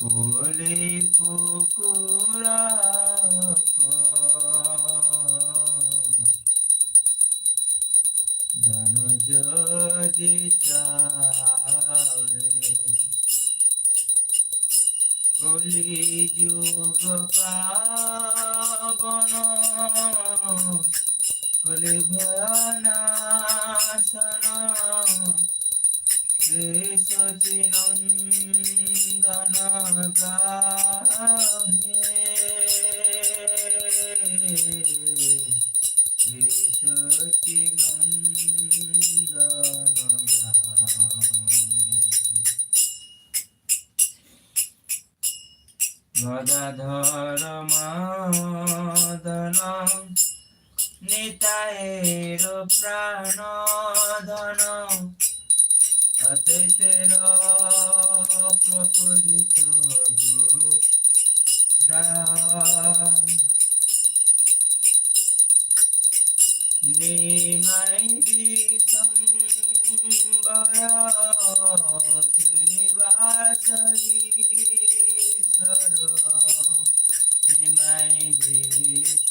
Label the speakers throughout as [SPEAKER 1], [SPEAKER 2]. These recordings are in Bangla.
[SPEAKER 1] কোলে কুকুরা ধন যদি কলি যুগ পাবন কলি ভয়নাশন। সচিনন্দন গাহে সচিনন্দন গদাধর মদন নিতায়ের প্রাণ ধন অদ্বৈতের প্রপোজিত নিমাই শ্রীনিবাস ঈশ্বর। নিমাই বিসম্বর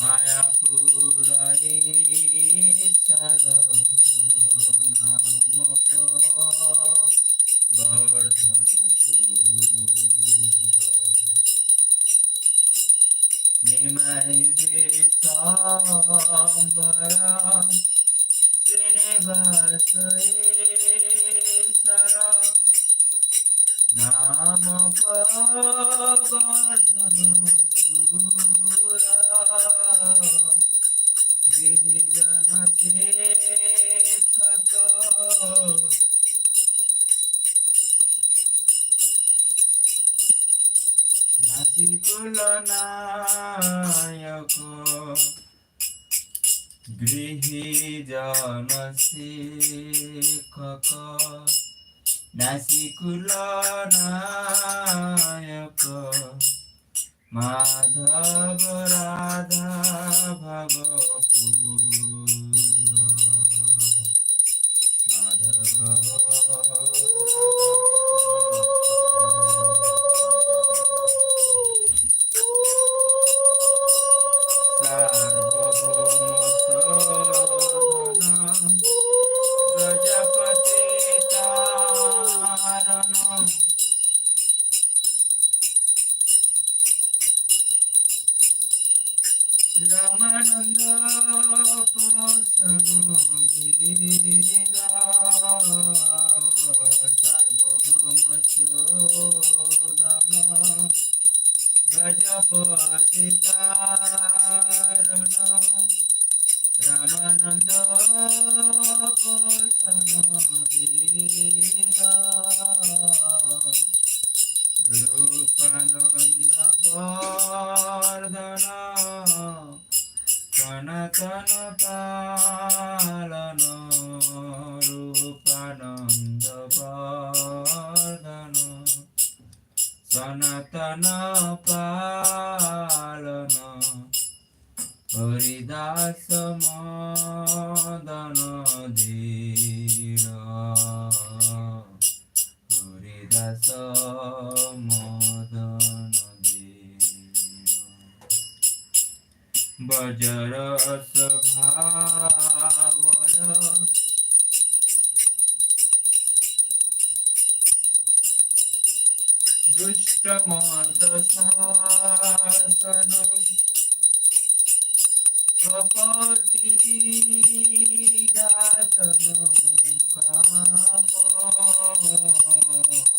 [SPEAKER 1] মায়াপুরাই সর নাম বর্ধন নিমাই সম্বর শ্রীনিবাস সর নাম বর্ধন সুরা গিরিজন শেখক নাসিকুল নায়ক গৃহীজন শিক্ষক নাসিকুল নায়ক মাধব রাধা মাধব সার্বভৌম প্রজাপতি তারণ রামানন্দ পোষণ গিরা সার্বভৌম চোদন গজপতি তারণ রামানন্দ পোষণ গিরা రూపనందవర్ధనా కనకన పాలన రూపనంద పాలన సనతన పాలన హరిదాస మోదన ধীর হরিদাস মদন বজর স্বভাবর দুষ্টমদ শাসন কপটি গাতন কাম বজর স্বভাবন দুষ্টমত শাসন কপটে ঘাতন কাম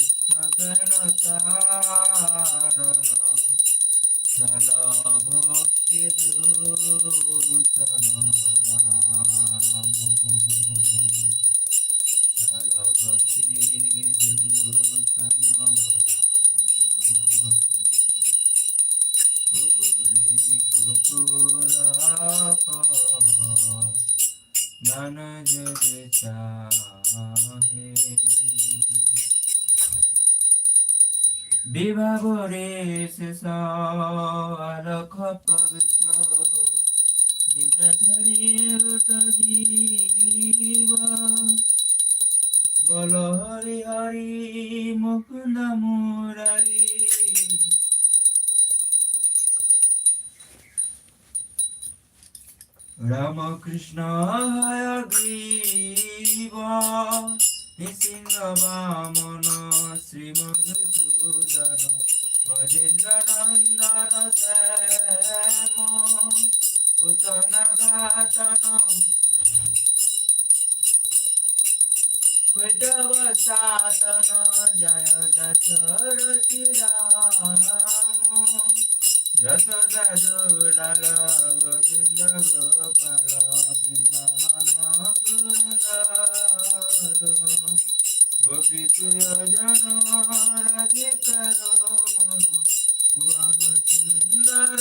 [SPEAKER 1] সুস্থজন তারণ চল ভক্তি দূষণ নাম চল ভক্তি দূষণ রাম কুলি কুকুরাপ জ্ঞান যদি চাহে বিভাগরে শেষ আলোক প্রবেশ নিদ্রা ছাড়িয়ে জীব বল হরি হরি মুকুন্দ মুরারি রামকৃষ্ণ হয় গ্রীব নৃসিংহ বামন শ্রীমধুসূদন গজেন্দ্র নন্দন শ্যাম উতন ঘাতন কৈতব সাতন জয় দশরথি রাম যশোদা দুলাল গোবিন্দ গোপাল বৃন্দাবন গোপী প্রিয়জন রাধিকার মন ভুবন সুন্দর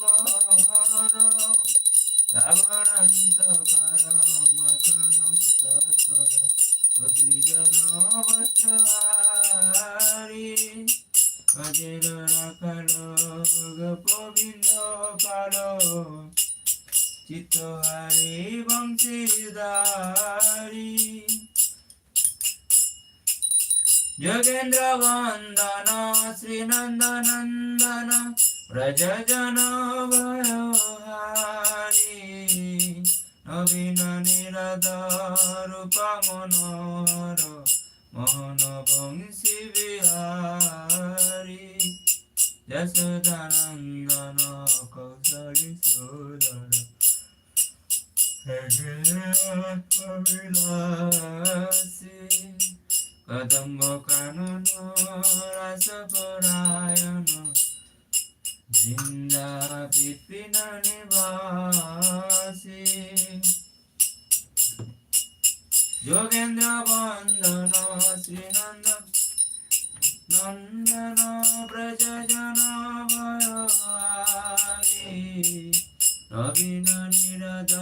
[SPEAKER 1] বর শ্রাবণন্ত কর মখনম তৎপর গোপীজন বস্ত্রারি অজের রাখাল গোবিন্দ পাল চিত্তহারি বংশীদারি যোগেন্দ্র বন্দন শ্রীনন্দনন্দন ব্রজজন ভয়হারি পরায়ণ বৃন্দা বিপিন নিবাসী যোগেন্দ্র বন্দন শ্রীনন্দ নন্দন ব্রজজন ভয়ারি নবীন নিরদ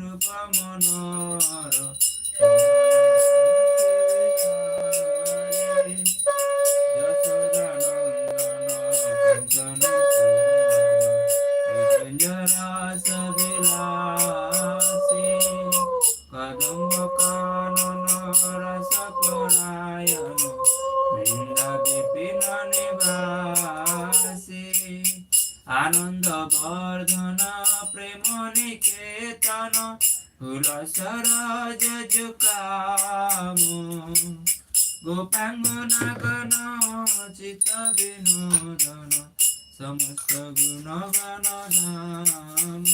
[SPEAKER 1] রূপ মনোর নিকেতন ফুল সরজ যুকাম গোপাঙ্গ নাগন চিত বিনোদন, সমস্ত গুণগণ ধাম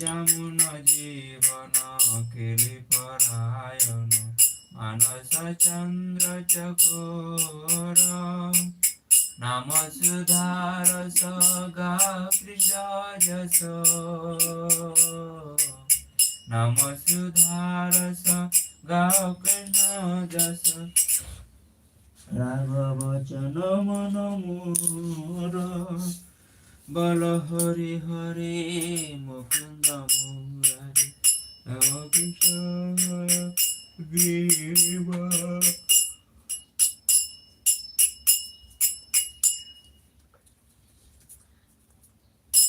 [SPEAKER 1] যমুন জীবন কেলি পরায়ণ মানস চন্দ্র চকোর। নাম সুধার সগা কৃষ্ণ যশ নাম সুধার সগা কৃষ্ণ যশ রাঘব বচন মন মোর বল হরি হরি মুকুন্দ মুরারি নম কৃষ্ণ গ্রীব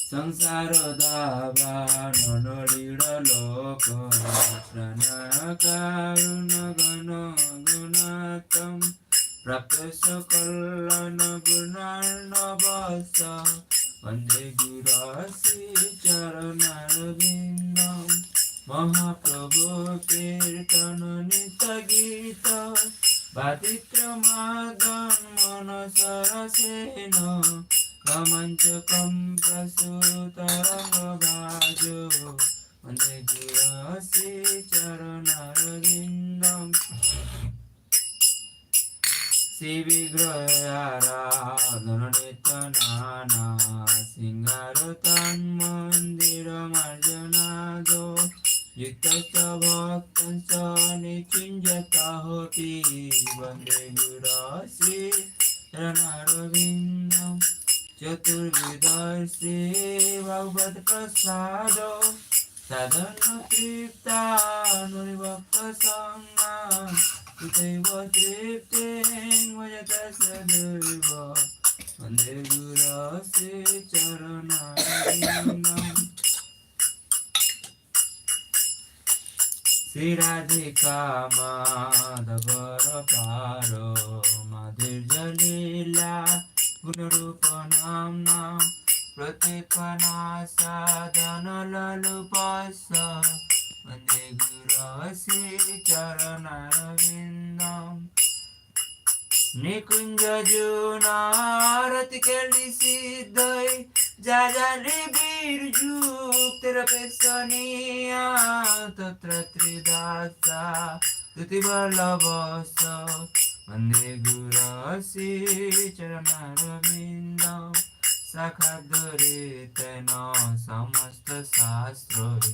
[SPEAKER 1] संसार दावा नडीड लोक प्रणकारुण गण गुणातम प्राप्त सकल वन्दे गुरसी ધનનેતનાના શૃંગાર તન મંદિર માર્જનાદો યુક્ત ભક્ત નિચિંજતા હોતી વંદે ગુરાશ્રી રણારવિંદમ ચતુર્વિદર્શ્રી ભગવત પ્રસાદો સાધન તૃપ્તા નુર્ભક્ત સંગા they were drifting when you cast the river. When they would all sit around Shriradhika মাধবর পার মাধুর জলীলা গুণরূপ নাম নাম প্রতীক সাধন ললু পাশ যুক্তের পেছনিয়া তত্র ত্রিদাসা তুতি বল্লভস বন্দে গুরসি চরণারবিন্দ শাখা ধরে তেন সমস্ত শাস্ত্রই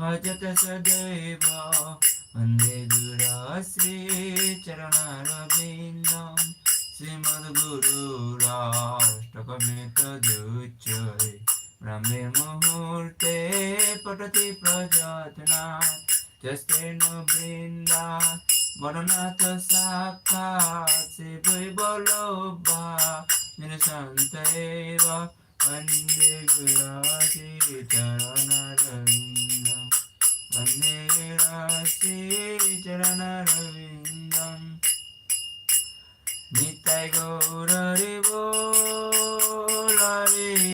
[SPEAKER 1] भजत सदैव वन्दे दुराश्रीचरणारविन्दं श्रीमद्गुरुराष्टकमितदुच्चये ब्रह्मे मुहूर्ते पठति प्रजातना जस्तेन वृन्दा वरनाथ साक्षात् शिवैवल्लभा निरसन्त एव वन्दे गुराश्रीचरणारविन्द वन्दे चरणरविन्दम् नितय गौररिवो